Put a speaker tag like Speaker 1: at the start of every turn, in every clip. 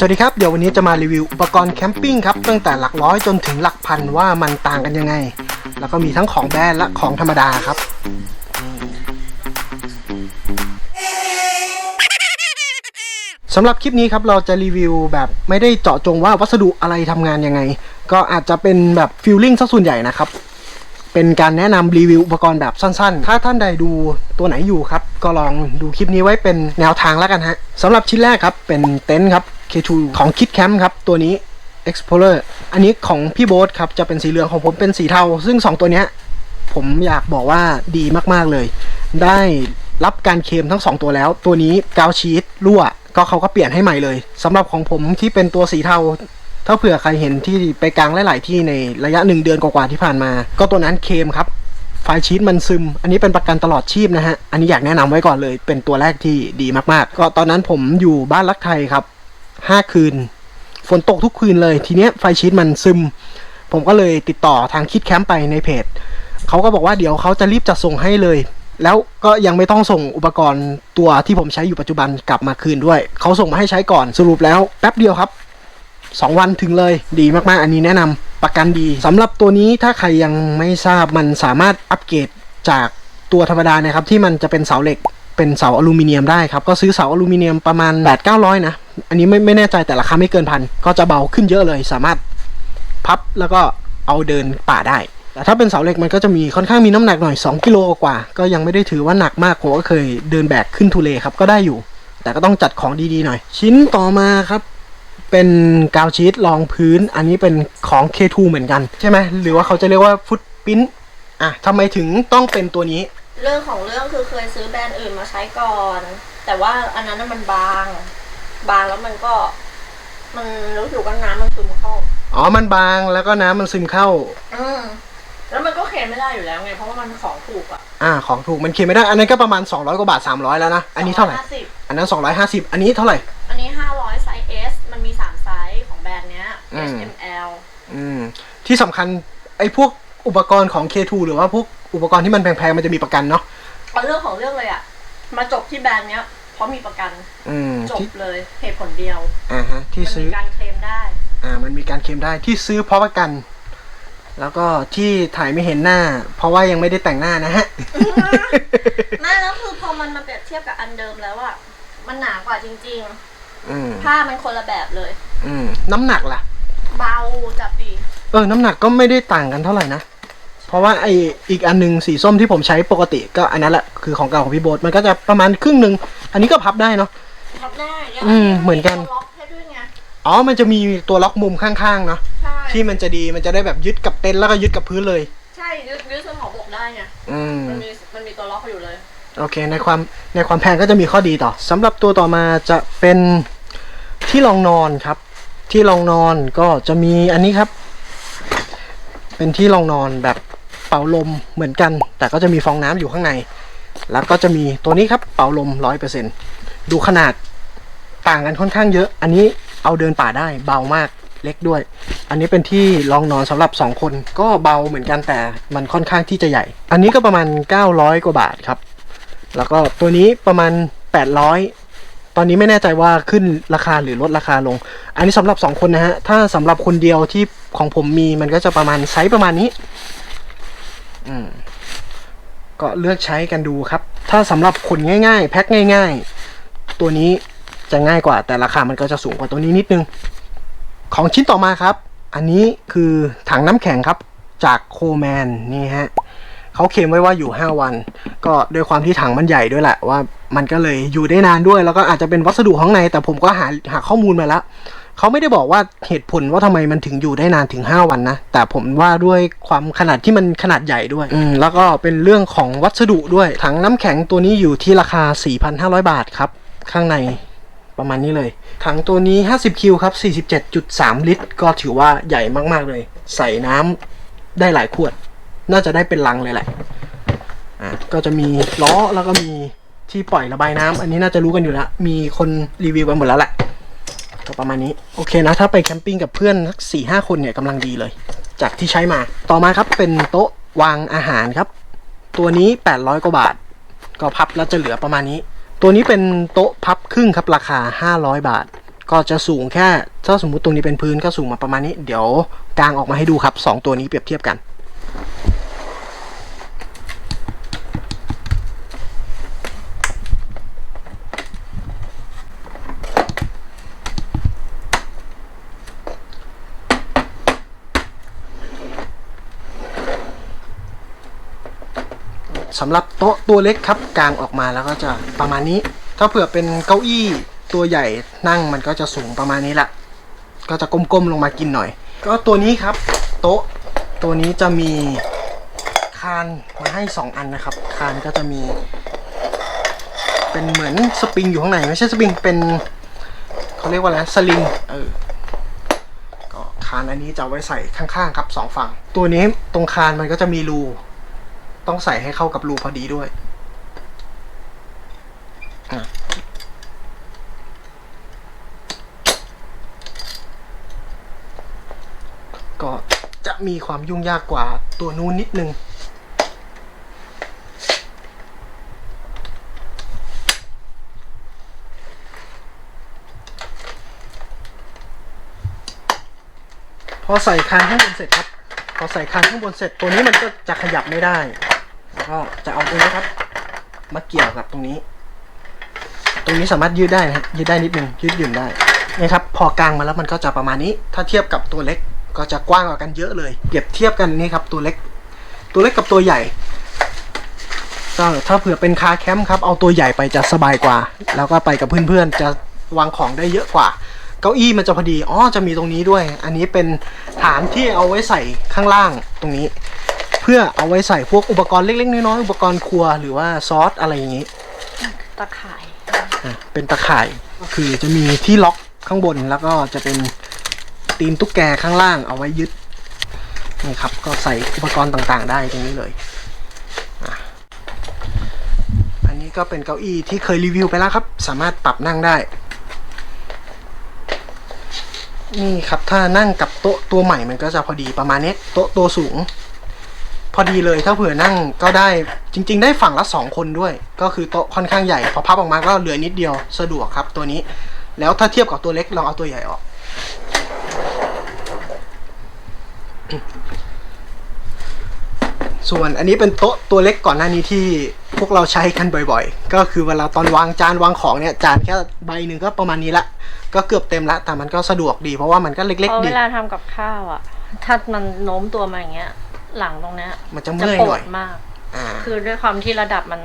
Speaker 1: สวัสดีครับ เดี๋ยววันนี้จะมารีวิวอุปกรณ์แคมปิ้งครับตั้งแต่หลักร้อยจนถึงหลักพันว่ามันต่างกันยังไง แล้วก็มีทั้งของแบรนด์และของธรรมดาครับ สำหรับคลิปนี้ครับเราจะรีวิวแบบไม่ได้เจาะจงว่าวัสดุอะไรทำงานยังไง ก็อาจจะเป็นแบบฟิลลิ่งซะส่วนใหญ่นะครับเป็นการแนะนำรีวิวอุปกรณ์แบบสั้นๆ ถ้าท่านใดดูตัวไหนอยู่ครับ ก็ลองดูคลิปนี้ไว้เป็นแนวทางแล้วกันฮะสำหรับชิ้นแรกครับเป็นเต็นท์ครับ K2 ของ Kit Camp ครับตัวนี้ Explorer อันนี้ของพี่โบ๊ทครับจะเป็นสีเหลืองของผมเป็นสีเทา ซึ่ง 2 ตัวเนี้ยผมอยากบอกว่าดีมากๆเลย ได้รับการเคมทั้ง 2 ตัวแล้ว ตัวนี้กาวชีตรั่ว ก็เขาก็เปลี่ยนให้ใหม่เลยสำหรับของผมที่เป็นตัวสีเทาถ้าเผื่อใครเห็นที่ไปกลางหลาย ๆ ที่ในระยะหนึ่งเดือนกว่าๆที่ผ่านมา ก็ตัวนั้นเคมครับไฟชีตมันซึม อันนี้เป็นประกันตลอดชีพนะฮะ อันนี้อยากแนะนำไว้ก่อนเลย เป็นตัวแรกที่ดีมากๆ ก็ตอนนั้นผมอยู่บ้านรักไทยครับ 5 คืน ฝนตกทุกคืนเลย ทีเนี้ยไฟชีตมันซึม ผมก็เลยติดต่อทางคิดแคมป์ไปในเพจเขาก็บอกว่าเดี๋ยวเขาจะรีบจัดส่งให้เลย แล้วก็ยังไม่ต้องส่งอุปกรณ์ตัวที่ผมใช้อยู่ปัจจุบันกลับมาคืนด้วย เขาส่งมาให้ใช้ก่อนสรุปแล้วแป๊บเดียวครับสองวันถึงเลยดีมากๆ อันนี้แนะนำประกันดีสำหรับตัวนี้ถ้าใครยังไม่ทราบมันสามารถอัปเกรดจากตัวธรรมดานะครับที่มันจะเป็นเสาเหล็กเป็นเสาอลูมิเนียมได้ครับ ก็ซื้อเสาอลูมิเนียมประมาณ8 9 0 0 นะ อันนี้ไม่ไม่แน่ใจแต่ราคาไม่เกินพันก็จะเบาขึ้นเยอะเลย สามารถพับแล้วก็เอาเดินป่าได้ แต่ถ้าเป็นเสาเหล็กมันก็จะมีค่อนข้างมีน้ำหนักหน่อย 2 กิโลกว่า ก็ยังไม่ได้ถือว่าหนักมากผมก็เคยเดินแบกขึ้นทุเลครับก็ได้อยู่ แต่ก็ต้องจัดของดีๆหน่อย ชิ้นต่อมาครับ เป็นกาวชีตรองพื้น อันนี้เป็นของ K2 เหมือนกันใช่ไหมหรือว่าเขาจะเรียกว่าฟุตปิ้นอะทำไมถึงต้องเป็นตัวนี้
Speaker 2: เรื่องของเรื่องคือเคยซื้อแบรนด์อื่นมาใช้ก่อน แต่ว่าอันนั้นมันบาง บางแล้วมันก็ มันรู้สึกว่าน้ำมันซึมเข้า
Speaker 1: อ๋อมันบางแล้วก็น้ำมันซึมเข้า
Speaker 2: อืมแล้วมันก็เค็มไม่ได้อยู่แล้วไงเพราะว่ามันของถูกอะ
Speaker 1: อ่า ของถูกมันเค็มไม่ได้ อันนั้นก็ประมาณ 200 กว่าบาท 300 แล้วนะ อันนี้เท่าไหร่
Speaker 2: 250
Speaker 1: อันนั้น 250 อันนี้เท่าไหร่
Speaker 2: อันนี้ 500 ไซส์ S มันมี 3 ไซส์ของแบรนด์เนี้ย
Speaker 1: อืม
Speaker 2: S M L
Speaker 1: อืม ที่สำคัญไอ้พวกอุปกรณ์ของ K2 หรือว่าพวกอุปกรณ์ที่มันแพงๆ มันจะมีประกันเนาะ
Speaker 2: เอาเรื่องของเรื่องเลยอะ มาจบที่แบรนด์เนี้ย เพราะมีประกัน
Speaker 1: อืม
Speaker 2: จบ
Speaker 1: ที่
Speaker 2: เลยเหตุผลเดียว
Speaker 1: อ่าฮะที่
Speaker 2: มัน
Speaker 1: ซื้
Speaker 2: มี
Speaker 1: อ
Speaker 2: การเคลมได้
Speaker 1: อ่ามันมีการเคลมได้ที่ซื้อเพราะประกัน แล้วก็ที่ถ่ายไม่เห็นหน้า เพราะว่ายังไม่ได้แต่งหน้านะฮะ
Speaker 2: ไม่แล้วคือพอมันมาเปรียบเทียบกับอันเดิมแล้วอะมันหนากว่าจริง
Speaker 1: อืม
Speaker 2: ๆผ้ามันคนละแบบเลย
Speaker 1: อืมน้ำหนักล่ะ
Speaker 2: เบาจับดี
Speaker 1: เออ น้ำหนักก็ไม่ได้ต่างกันเท่าไหร่นะ เพราะว่าไออีกอันหนึงสีส้มที่ผมใช้ปกติก็อันนั้นแหละคือของเก่าของพี่โบ๊ทมันก็จะประมาณครึ่งหนึ่ง อันนี้ก็พับได้เนาะ
Speaker 2: พับได้แล้ว
Speaker 1: อืมเหมือนกัน
Speaker 2: ตัวล็อกให้ด้วยไง
Speaker 1: อ๋อ มันจะมีตัวล็อกมุมข้างๆเนาะ
Speaker 2: ใช่
Speaker 1: ที่มันจะดีมันจะได้แบบยึดกับเต็นท์แล้วก็ยึดกับพื้นเลย
Speaker 2: ใช่ยึดยึดสมองบกได้ไง
Speaker 1: อืม
Speaker 2: มันมีมันมีตัวล็อกอยู่เลย
Speaker 1: โอเค ในความในความแพงก็จะมีข้อดีต่อสำหรับตัวต่อมาจะเป็นที่รองนอนครับ ที่รองนอนก็จะมีอันนี้ครับ เป็นที่รองนอนแบบเป่าลมเหมือนกัน แต่ก็จะมีฟองน้ำอยู่ข้างใน แล้วก็จะมีตัวนี้ครับเป่าลมร้อยเปอร์เซ็นดูขนาดต่างกันค่อนข้างเยอะ อันนี้เอาเดินป่าได้เบามากเล็กด้วย อันนี้เป็นที่รองนอนสำหรับ 2 คนก็เบาเหมือนกันแต่มันค่อนข้างที่จะใหญ่ อันนี้ก็ประมาณ 900 กว่าบาทครับ แล้วก็ตัวนี้ประมาณ 800 ตอนนี้ไม่แน่ใจว่าขึ้นราคาหรือลดราคาลง อันนี้สำหรับ 2 คนนะฮะ ถ้าสำหรับคนเดียวที่ของผมมีมันก็จะประมาณไซส์ประมาณนี้ อืม ก็เลือกใช้กันดูครับ ถ้าสำหรับคนง่าย ๆ แพ็คง่าย ๆ ตัวนี้จะง่ายกว่าแต่ราคามันก็จะสูงกว่าตัวนี้นิดนึง ของชิ้นต่อมาครับ อันนี้คือถังน้ำแข็งครับจากโคแมนนี่ฮะเขาเคลมไว้ว่าอยู่ 5 วัน ก็ด้วยความที่ถังมันใหญ่ด้วยแหละว่ามันก็เลยอยู่ได้นานด้วย แล้วก็อาจจะเป็นวัสดุข้างในแต่ผมก็หาหาข้อมูลมาแล้ว เขาไม่ได้บอกว่าเหตุผลว่าทำไมมันถึงอยู่ได้นานถึง5วันนะ แต่ผมว่าด้วยความขนาดที่มันขนาดใหญ่ด้วยอืมแล้วก็เป็นเรื่องของวัสดุด้วย ถังน้ำแข็งตัวนี้อยู่ที่ราคา 4,500 บาทครับ ข้างในประมาณนี้เลย ถังตัวนี้ 50 คิวครับ 47.3 ลิตร ก็ถือว่าใหญ่มาก ๆ เลย ใส่น้ำได้หลายขวด น่าจะได้เป็นลังเลยแหละ อะ ก็จะมีล้อแล้วก็มีที่ปล่อยระบายน้ำ อันนี้น่าจะรู้กันอยู่แล้ว มีคนรีวิวไปหมดแล้วแหละ ก็ประมาณนี้ โอเคนะ ถ้าไปแคมปิ้งกับเพื่อนสักสี่ห้าคนเนี่ยกำลังดีเลย จากที่ใช้มา ต่อมาครับเป็นโต๊ะวางอาหารครับ ตัวนี้ 800 กว่าบาท ก็พับแล้วจะเหลือประมาณนี้ ตัวนี้เป็นโต๊ะพับครึ่งครับราคา 500 บาท ก็จะสูงแค่ถ้าสมมุติตรงนี้เป็นพื้นก็สูงมาประมาณนี้ เดี๋ยวกางออกมาให้ดูครับสองตัวนี้เปรียบเทียบกัน สำหรับโตัวเล็กครับกางออกมาแล้วก็จะประมาณนี้ ถ้าเผื่อเป็นเก้าอี้ตัวใหญ่นั่งมันก็จะสูงประมาณนี้แหละก็จะก้มๆลงมากินหน่อย ก็ตัวนี้ครับ โต๊ะตัวนี้จะมีคานมาให้ 2 อันนะครับ คานก็จะมี เป็นเหมือนสปริงอยู่ข้างในไม่ใช่สปริงเป็นเขาเรียกว่าอะไรสลิงเออก็คานอันนี้จะไว้ใส่ข้างๆครับสองฝั่ง ตัวนี้ตรงคานมันก็จะมีรู ต้องใส่ให้เข้ากับรูพอดีด้วยก็จะมีความยุ่งยากกว่าตัวนู้นนิดนึง พอใส่คานข้างบนเสร็จครับ พอใส่คานข้างบนเสร็จตัวนี้มันก็จะขยับไม่ได้ ก็จะเอาตรงนี้ครับ มาเกี่ยวกับตรงนี้ ตรงนี้สามารถยืดได้นะครับยืดได้นิดนึงยืดหยุ่นได้นี่ครับ พอกลางมาแล้วมันก็จะประมาณนี้ ถ้าเทียบกับตัวเล็กก็จะกว้างกว่ากันเยอะเลยเปรียบเทียบกันนี่ครับตัวเล็ก ตัวเล็กกับตัวใหญ่ก็ถ้าเผื่อเป็นคาแคมป์ครับเอาตัวใหญ่ไปจะสบายกว่า แล้วก็ไปกับเพื่อนๆจะวางของได้เยอะกว่า เก้าอี้มันจะพอดีอ๋อจะมีตรงนี้ด้วย อันนี้เป็นฐานที่เอาไว้ใส่ข้างล่างตรงนี้ พื่อเอาไว้ใส่พวกอุปกรณ์เล็กๆน้อยๆอุปกรณ์ครัวหรือว่าซอสอะไรอย่างนี้
Speaker 2: ตะข่าย
Speaker 1: อะเป็นตะข่ายก็คือจะมีที่ล็อกข้างบนแล้วก็จะเป็นตีนตุ๊กแกข้างล่างเอาไว้ยึดนี่ครับก็ใส่อุปกรณ์ต่างๆ ได้ตรงนี้เลยอะอันนี้ก็เป็นเก้าอี้ที่เคยรีวิวไปแล้วครับ สามารถปรับนั่งได้ นี่ครับถ้านั่งกับโต๊ะตัวใหม่มันก็จะพอดีประมาณนี้โต๊ะตัวสูงพ อดีเลยถ้าเผื่อนั่งก็ได้จริง ๆ ได้ฝั่งละสองคนด้วย ก็คือโต๊ะค่อนข้างใหญ่พอพับออกมาก็เหลือนิดเดียวสะดวกครับตัวนี้ แล้วถ้าเทียบกับตัวเล็กลองเอาตัวใหญ่ออก ส่วนอันนี้เป็นโต๊ะตัวเล็กก่อนหน้านี้ที่พวกเราใช้กันบ่อยๆ ก็คือเวลาตอนวางจานวางของเนี่ยจานแค่ใบหนึ่งก็ประมาณนี้ละ ก็เกือบเต็มละแต่มันก็สะดวกดีเพราะว่ามันก็เล็ก ๆ ดี
Speaker 2: เวลาทำกับข้าวอะ ถ้ามันโน้มตัวมาอย่างเงี้ย หลังตรงเนี้ย
Speaker 1: มันจะ
Speaker 2: จะ
Speaker 1: เมื่อย
Speaker 2: ป
Speaker 1: ห
Speaker 2: ว
Speaker 1: น่อย
Speaker 2: ดมาก
Speaker 1: อ่า
Speaker 2: คือด้วยความที่ระดับมัน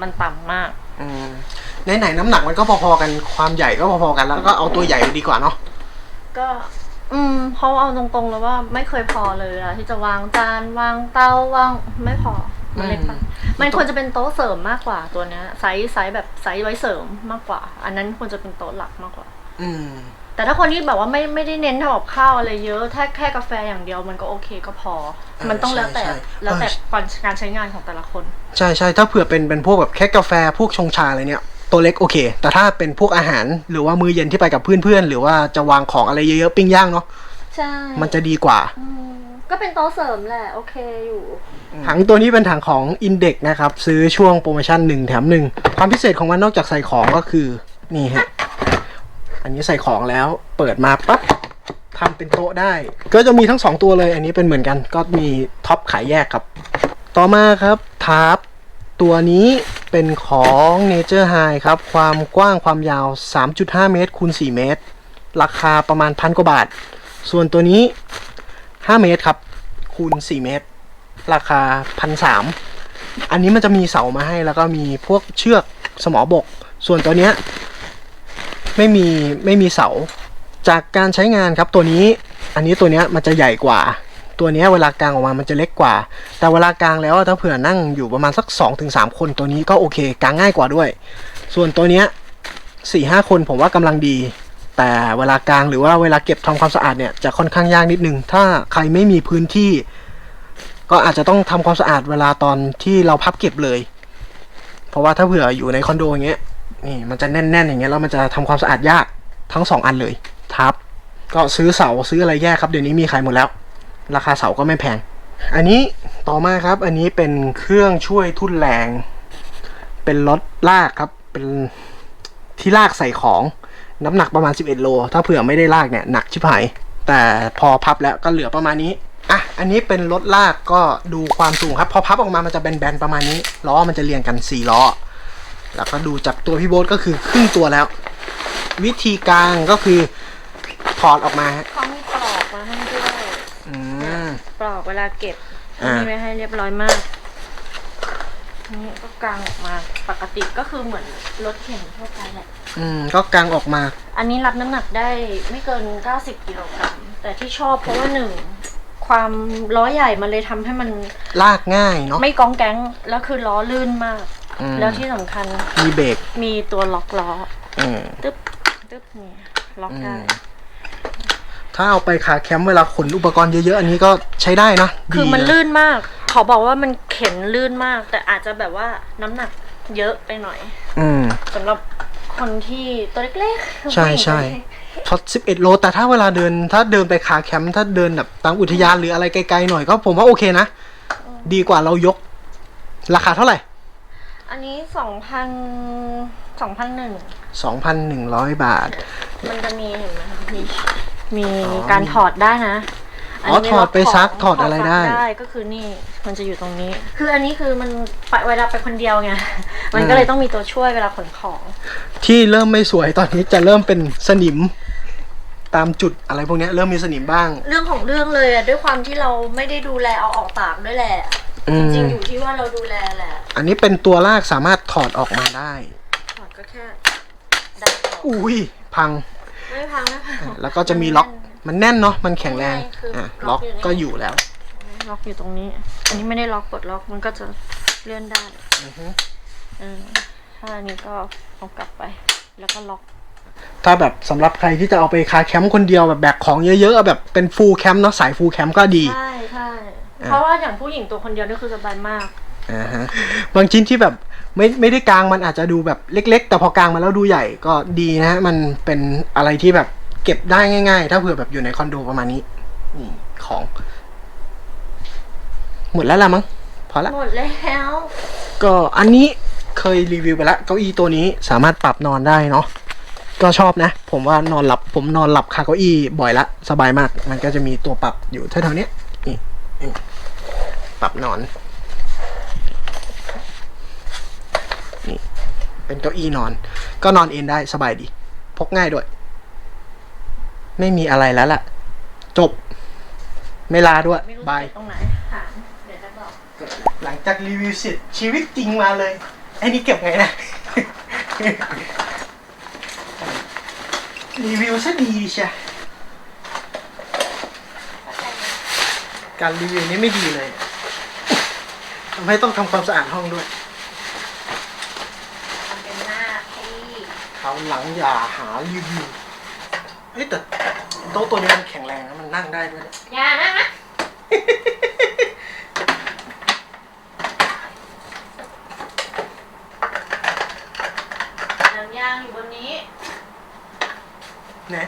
Speaker 2: มันต่ำมาก
Speaker 1: อืมไหนๆน้ำหนักมันก็พอๆกันความใหญ่ก็พอๆกันแล้วก็เอาตัวใหญ่ดีกว่าเนาะ
Speaker 2: ก็ อืมเพราะเอาตรงๆแล้วว่าไม่เคยพอเลยเวลาที่จะวางจานวางเตาวางไม่พอมันเล็กไปมันควรจะเป็นโต๊ะเสริมมากกว่าตัวเนี้ยไซส์ไซส์แบบไซส์ไว้เสริมมากกว่า อันนั้นควรจะเป็นโต๊ะหลักมากกว่า
Speaker 1: อืม
Speaker 2: แต่ถ้าคนที่แบบว่าไม่ไม่ได้เน้นทำกับข้าวอะไรเยอะแค่แค่กาแฟอย่างเดียวมันก็โอเคก็พอ
Speaker 1: เออ
Speaker 2: มันต้องแล้วแต่
Speaker 1: ใช่ใช่
Speaker 2: แล้วแต่
Speaker 1: เออ
Speaker 2: การการใช้งานของแต่ละคน
Speaker 1: ใช่ใช่ถ้าเผื่อเป็นเป็นพวกแบบแค่กาแฟพวกชงชาอะไรเนี่ย ตัวเล็กโอเค แต่ถ้าเป็นพวกอาหารหรือว่ามื้อเย็นที่ไปกับเพื่อนๆ หรือว่าจะวางของอะไรเยอะๆ ปิ้งย่างเนาะ
Speaker 2: ใช่
Speaker 1: มันจะดีกว่า
Speaker 2: ก็เป็นโต๊ะเสริมแหละ โอเคอยู่
Speaker 1: ถังตัวนี้เป็นถังของ Index นะครับ ซื้อช่วงโปรโมชั่น 1 แถม 1 ความพิเศษของมันนอกจากใส่ของก็คือ นี่ฮะ อันนี้ใส่ของแล้วเปิดมาปั๊บทำเป็นโต๊ะได้ ก็จะมีทั้ง 2 ตัวเลย อันนี้เป็นเหมือนกัน ก็มีท็อปขายแยกครับ ต่อมาครับทาร์ปตัวนี้เป็นของ Nature High ครับ ความกว้างความยาว 3.5 เมตรคูณ4เมตร ราคาประมาณพันกว่าบาท ส่วนตัวนี้ 5 เมตรครับ คูณ 4 เมตร ราคาพันสามอันนี้มันจะมีเสามาให้แล้วก็มีพวกเชือกสมอบก ส่วนตัวเนี้ย ไม่มีไม่มีเสา จากการใช้งานครับตัวนี้ อันนี้ตัวเนี้ยมันจะใหญ่กว่า ตัวนี้เวลากลางออกมามันจะเล็กกว่า แต่เวลากลางแล้วถ้าเผื่อนั่งอยู่ประมาณสัก2อถึงสคนตัวนี้ก็โอเคกางง่ายกว่าด้วย ส่วนตัวเนี้ยสี่ห้าคนผมว่ากำลังดี แต่เวลากลางหรือว่าเวลาเก็บทำความสะอาดเนี่ยจะค่อนข้างยากนิดนึง ถ้าใครไม่มีพื้นที่ ก็อาจจะต้องทำความสะอาดเวลาตอนที่เราพับเก็บเลย เพราะว่าถ้าเผื่ออยู่ในคอนโดอย่างเงี้ย นี่มันจะแน่นๆอย่างเงี้ยแล้วมันจะทำความสะอาดยากทั้งสองอันเลยทับ ก็ซื้อเสาซื้ออะไรแยกครับเดี๋ยวนี้มีขายหมดแล้ว ราคาเสาก็ไม่แพง อันนี้ต่อมาครับอันนี้เป็นเครื่องช่วยทุ่นแรง เป็นรถลากครับเป็นที่ลากใส่ของน้ำหนักประมาณ 11 โล ถ้าเผื่อไม่ได้ลากเนี่ยหนักชิบหายแต่พอพับแล้วก็เหลือประมาณนี้อะอันนี้เป็นรถลากก็ดูความสูงครับ พอพับออกมามันจะแบนๆประมาณนี้ล้อมันจะเรียงกัน 4 ล้อ แล้วก็ดูจากตัวพี่โบ๊ทก็คือครึ่งตัวแล้ว วิธีกลางก็คือถอดออกมาฮะ
Speaker 2: เขามีปลอกมาให้ด้วย
Speaker 1: อืม
Speaker 2: ปลอกเวลาเก็บ
Speaker 1: อ่ามี
Speaker 2: มีไว้ให้เรียบร้อยมากนี่ก็กางออกมาปกติก็คือเหมือนรถเข็นทั่วไปแหละ
Speaker 1: อืมก็กลางออกมา
Speaker 2: อันนี้รับน้ำหนักได้ไม่เกิน 90กิโลกรัมแต่ที่ชอบเพราะว่าหนึ่งความล้อใหญ่มันเลยทำให้มัน
Speaker 1: ลากง่ายเนาะ
Speaker 2: ไม่ก้องแก๊งแล้วคือล้อลื่นมาก
Speaker 1: อืม
Speaker 2: แล้วที่สำคัญ
Speaker 1: มีเบรก
Speaker 2: มีตัวล็อกล้อ
Speaker 1: อืม
Speaker 2: ตึ๊บตึ๊บนี่ล็อกได้
Speaker 1: อืมถ้าเอาไปขาแคมป์เวลาขนอุปกรณ์เยอะๆ อันนี้ก็ใช้ได้นะ
Speaker 2: คือ
Speaker 1: ดี
Speaker 2: มัน
Speaker 1: เลย
Speaker 2: ลื่นมาก ขอบอกว่ามันเข็นลื่นมาก แต่อาจจะแบบว่าน้ำหนักเยอะไปหน่อย
Speaker 1: อืม
Speaker 2: สำหรับคนที่ตัวเล็กๆ
Speaker 1: ใช่ใช่ท็อต11 โล แต่ถ้าเวลาเดิน ถ้าเดินไปขาแคมป์ ถ้าเดินแบบตามอุทยานหรืออะไรไกลๆหน่อยก็ผมว่าโอเคนะ ดีกว่าเรายก ราคาเท่าไหร่
Speaker 2: อันนี้สองพันสองพันหนึ่ง
Speaker 1: 2,100 บาท
Speaker 2: มันจะมีเห็นไหมคะมีมี
Speaker 1: อ๋อ
Speaker 2: การถอดได้นะ
Speaker 1: อ๋อ
Speaker 2: นี้
Speaker 1: ถอดไปซัก
Speaker 2: ของ
Speaker 1: ถอดอะไรได้
Speaker 2: ซักก็คือนี่มันจะอยู่ตรงนี้ คืออันนี้คือมันไปเวลาไปคนเดียวไงมันก็เลยต้องมีตัวช่วยเวลาขนของ
Speaker 1: ที่เริ่มไม่สวยตอนนี้จะเริ่มเป็นสนิม ตามจุดอะไรพวกเนี้ยเริ่มมีสนิมบ้าง
Speaker 2: เรื่องของเรื่องเลยอะด้วยความที่เราไม่ได้ดูแลเอาออกตากด้วยแหละ
Speaker 1: อื
Speaker 2: จริง
Speaker 1: ม
Speaker 2: ๆอยู่ที่ว่าเราดูแลแหละ
Speaker 1: อันนี้เป็นตัวลากสามารถถอดออกมาได้
Speaker 2: ถอดก็แค่ดันออก
Speaker 1: อุ้ยพัง
Speaker 2: ไม่พังนะพัง
Speaker 1: แล้วก็จะมีล็อกมันแน่นเนาะมันแข็งแรง
Speaker 2: ใช่คืออ่
Speaker 1: อะ
Speaker 2: ล็
Speaker 1: ล็
Speaker 2: อ
Speaker 1: อกก
Speaker 2: อยู่นี่
Speaker 1: ก็อยู่แล้ว
Speaker 2: ล็อกอยู่ตรงนี้ อันนี้ไม่ได้ล็อกปลดล็อกมันก็จะเลื่อนได้
Speaker 1: อือฮึ
Speaker 2: เออถ้าอันนี้ก็เอากลับไป แล้วก็ล็อก
Speaker 1: ถ้าแบบสำหรับใครที่จะเอาไปคาแคมป์คนเดียวแบบแบกของเยอะๆแบบเป็นฟูลแคมป์เนาะสายฟูลแคมป์ก็ดี
Speaker 2: ใช่ใช่
Speaker 1: อะ
Speaker 2: เพราะว่าอย่างผู้หญิงตัวคนเดียวนี่คือสบายมาก
Speaker 1: อ่าฮะบางชิ้นที่แบบไม่ไม่ได้กลางมันอาจจะดูแบบเล็ก ๆ แต่พอกลางมาแล้วดูใหญ่ก็ดีนะฮะมันเป็นอะไรที่แบบเก็บได้ง่าย ๆ ถ้าเผื่อแบบอยู่ในคอนโดประมาณนี้นี่ของ หมดแล้วละมั้งพอละ
Speaker 2: หมดแล้ว
Speaker 1: ก็อันนี้เคยรีวิวไปแล้วเก้าอี้ตัวนี้สามารถปรับนอนได้เนาะก็ชอบนะ ผมว่านอนหลับผมนอนหลับคาเก้าอี้บ่อยละ สบายมาก มันก็จะมีตัวปรับอยู่แถวๆเนี้ยนี่นี่ ปรับนอน นี่เป็นเก้าอี้นอน ก็นอนเอนได้สบายดี พกง่ายด้วย ไม่มีอะไรแล้วล่ะ จบ ไม่ลาด้วย
Speaker 2: ไม่รู้
Speaker 1: บาย
Speaker 2: จะตรงไหนถามเดี๋ยวจะบอก
Speaker 1: หลังจากรีวิวเสร็จชีวิตจริงมาเลย ไอ้นี่เก็บไงนะ รีวิวซะดีใช่ การรีวิวนี้ไม่ดีเลยทำให้ต้องทำความสะอาดห้องด้วย
Speaker 2: มันเป็นหน้าที่
Speaker 1: คราวหลังอย่าหารีวิวเฮ้ยแต่โต๊ะตัวนี้มันแข็งแรงนะมันนั่งได้ด้วยเนี่ย
Speaker 2: อย่านะนะหนังยางอยู่บนนี้
Speaker 1: นะ